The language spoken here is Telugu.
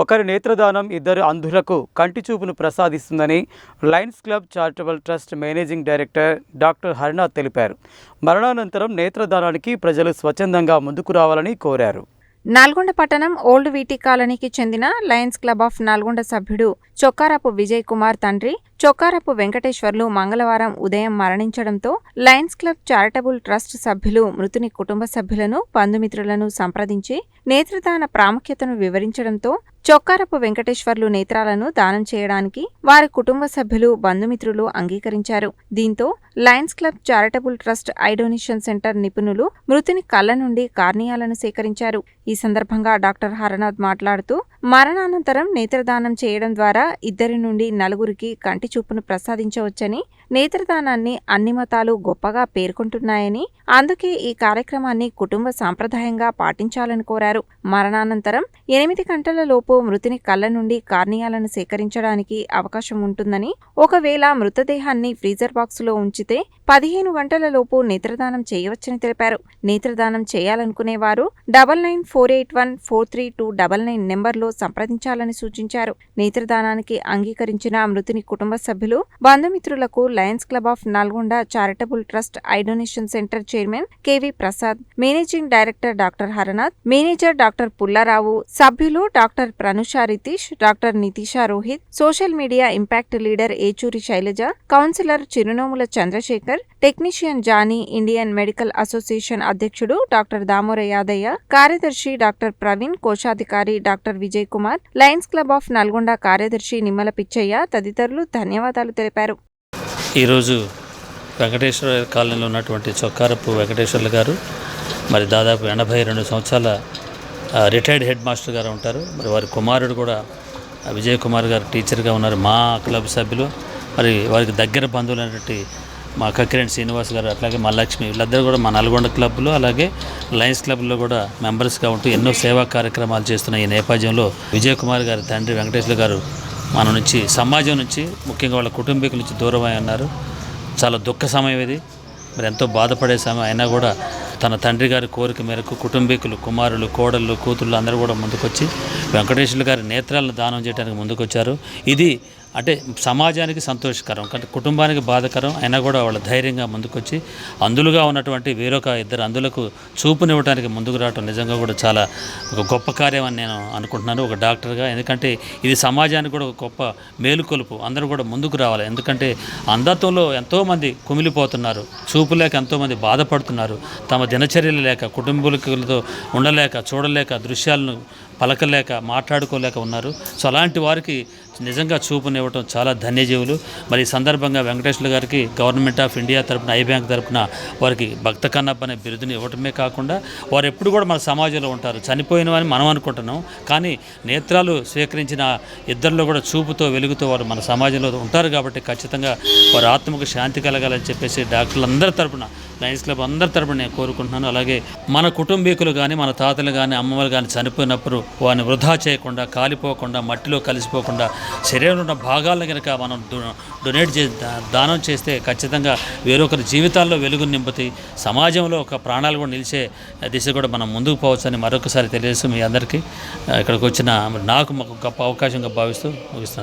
ఒకరి నేత్రదానం ఇద్దరు అంధులకు కంటి చూపును ప్రసాదిస్తుందని Lions Club charitable trust managing director doctor Harinath తెలిపారు. మరణానంతరం నేత్రదానానికి ప్రజలు స్వచ్ఛందంగా ముందుకు రావాలని కోరారు. నల్గొండ పట్టణం ఓల్డ్ వీటి కాలనీకి చెందిన లయన్స్ క్లబ్ ఆఫ్ నల్గొండ సభ్యుడు చొక్కారపు విజయ్ కుమార్ తండ్రి చొక్కారపు వెంకటేశ్వర్లు మంగళవారం ఉదయం మరణించడంతో లయన్స్ క్లబ్ చారిటబుల్ ట్రస్ట్ సభ్యులు మృతుని కుటుంబ సభ్యులను బంధుమిత్రులను సంప్రదించి నేత్రదాన ప్రాముఖ్యతను వివరించడంతో చొక్కారపు వెంకటేశ్వర్లు నేత్రాలను దానం చేయడానికి వారి కుటుంబ సభ్యులు బంధుమిత్రులు అంగీకరించారు. దీంతో Lions Club charitable trust eye donation centre నిపుణులు మృతుని కళ్ళ నుండి కార్నియాలను సేకరించారు. ఈ సందర్భంగా డాక్టర్ హరనాథ్ మాట్లాడుతూ మరణానంతరం నేత్రదానం చేయడం ద్వారా ఇద్దరి నుండి నలుగురికి కంటి చూపును ప్రసాదించవచ్చని నేత్రదానాన్ని అన్ని మతాలు గొప్పగా పేర్కొంటున్నాయని అందుకే ఈ కార్యక్రమాన్ని కుటుంబ సాంప్రదాయంగా పాటించాలని కోరారు. మరణానంతరం ఎనిమిది గంటల లోపు మృతిని కళ్ళ నుండి కార్నియాలను సేకరించడానికి అవకాశం ఉంటుందని ఒకవేళ మృతదేహాన్ని ఫ్రీజర్ బాక్సులో ఉంచితే పదిహేను గంటల లోపు నేత్రదానం చేయవచ్చని తెలిపారు. నేత్రదానం చేయాలనుకునేవారు double nine four eight one four three two double nine నెంబర్లో సంప్రదించాలని సూచించారు. దానానికి అంగీకరించిన మృతుని కుటుంబ సభ్యులు బంధుమిత్రులకు Lions Club of Nalgonda charitable trust eye donation centre chairman KV Prasad managing director doctor Haranath manager doctor Pullarao సభ్యులు doctor Pranusha Ritish doctor Nitisha Rohit social media impact leader Yechuri Shailaja councillor Chirunomula Chandrasekhar technician Jani Indian Medical Association అధ్యక్షుడు డాక్టర్ దామోర యాదయ్య కార్యదర్శి డాక్టర్ ప్రవీణ్ కోశాధికారి doctor Vijay Kumar Lions Club of Nalgonda కార్యదర్శి నిమ్మల పిచ్చయ్య తదితరులు ధన్యవాదాలు తెలిపారు. ఈరోజు వెంకటేశ్వర కాలనీలో ఉన్నటువంటి చొక్కారపు వెంకటేశ్వర్లు గారు మరి దాదాపు ఎనభై రెండు సంవత్సరాల రిటైర్డ్ హెడ్ మాస్టర్ గారు ఉంటారు. మరి వారి కుమారుడు కూడా విజయ్ కుమార్ గారు టీచర్గా ఉన్నారు మా క్లబ్ సభ్యులు. మరి వారికి దగ్గర బంధువులైనటువంటి మా కక్కిరెడ్డి శ్రీనివాస్ గారు అట్లాగే మా లక్ష్మి వీళ్ళందరూ కూడా మా నల్గొండ క్లబ్లో అలాగే లయన్స్ క్లబ్లో కూడా మెంబర్స్గా ఉంటూ ఎన్నో సేవా కార్యక్రమాలు చేస్తున్న ఈ నేపథ్యంలో విజయ్ కుమార్ గారి తండ్రి వెంకటేశ్వర గారు మన నుంచి సమాజం నుంచి ముఖ్యంగా వాళ్ళ కుటుంబీకుల నుంచి దూరమై ఉన్నారు. చాలా దుఃఖ సమయం ఇది. మరి ఎంతో బాధపడే సమయం అయినా కూడా తన తండ్రి గారి కోరిక మేరకు కుటుంబీకులు కుమారులు కోడళ్ళు కూతుళ్ళు అందరూ కూడా ముందుకొచ్చి వెంకటేశ్వర గారి నేత్రాలను దానం చేయడానికి ముందుకొచ్చారు. ఇది అంటే సమాజానికి సంతోషకరం కానీ కుటుంబానికి బాధకరం అయినా కూడా వాళ్ళ ధైర్యంగా ముందుకొచ్చి అందులుగా ఉన్నటువంటి వేరొక ఇద్దరు అందులకు చూపునివ్వడానికి ముందుకు రావడం నిజంగా కూడా చాలా ఒక గొప్ప కార్యం అని నేను అనుకుంటున్నాను ఒక డాక్టర్గా. ఎందుకంటే ఇది సమాజానికి కూడా ఒక గొప్ప మేలుకొలుపు అందరూ కూడా ముందుకు రావాలి. ఎందుకంటే అంధత్వంలో ఎంతోమంది కుమిలిపోతున్నారు చూపు లేక ఎంతోమంది బాధపడుతున్నారు. తమ దినచర్యలు లేక కుటుంబీకులతో ఉండలేక చూడలేక దృశ్యాలను పలకలేక మాట్లాడుకోలేక ఉన్నారు. సో అలాంటి వారికి నిజంగా చూపునివ్వటం చాలా ధన్యజీవులు. మరి ఈ సందర్భంగా వెంకటేశ్వర గారికి గవర్నమెంట్ ఆఫ్ ఇండియా తరపున ఐ బ్యాంక్ తరపున వారికి భక్త కన్నప్ప అనే బిరుదుని ఇవ్వటమే కాకుండా వారు ఎప్పుడు కూడా మన సమాజంలో ఉంటారు. చనిపోయినవని మనం అనుకుంటున్నాం. కానీ నేత్రాలు స్వీకరించిన ఇద్దరిలో కూడా చూపుతో వెలుగుతో వారు మన సమాజంలో ఉంటారు కాబట్టి ఖచ్చితంగా వారి ఆత్మకు శాంతి కలగాలని చెప్పేసి డాక్టర్లందరి తరపున లయన్స్ క్లబ్ అందరి తరపున నేను కోరుకుంటున్నాను. అలాగే మన కుటుంబీకులు కానీ మన తాతలు కానీ అమ్మమ్మలు కానీ చనిపోయినప్పుడు వారిని వృధా చేయకుండా కాలిపోకుండా మట్టిలో కలిసిపోకుండా శరీరంలో ఉన్న భాగాలను కనుక మనం డొ- డొనేట్ చే దానం చేస్తే ఖచ్చితంగా వేరొకరి జీవితాల్లో వెలుగు నింపుతాయి సమాజంలో ఒక ప్రాణాలు కూడా నిలిచే దిశ కూడా మనం ముందుకు పోవచ్చని మరొకసారి తెలియజేస్తూ మీ అందరికీ ఇక్కడికి వచ్చిన నాకు మాకు గొప్ప అవకాశంగా భావిస్తూ ముగిస్తున్నాను.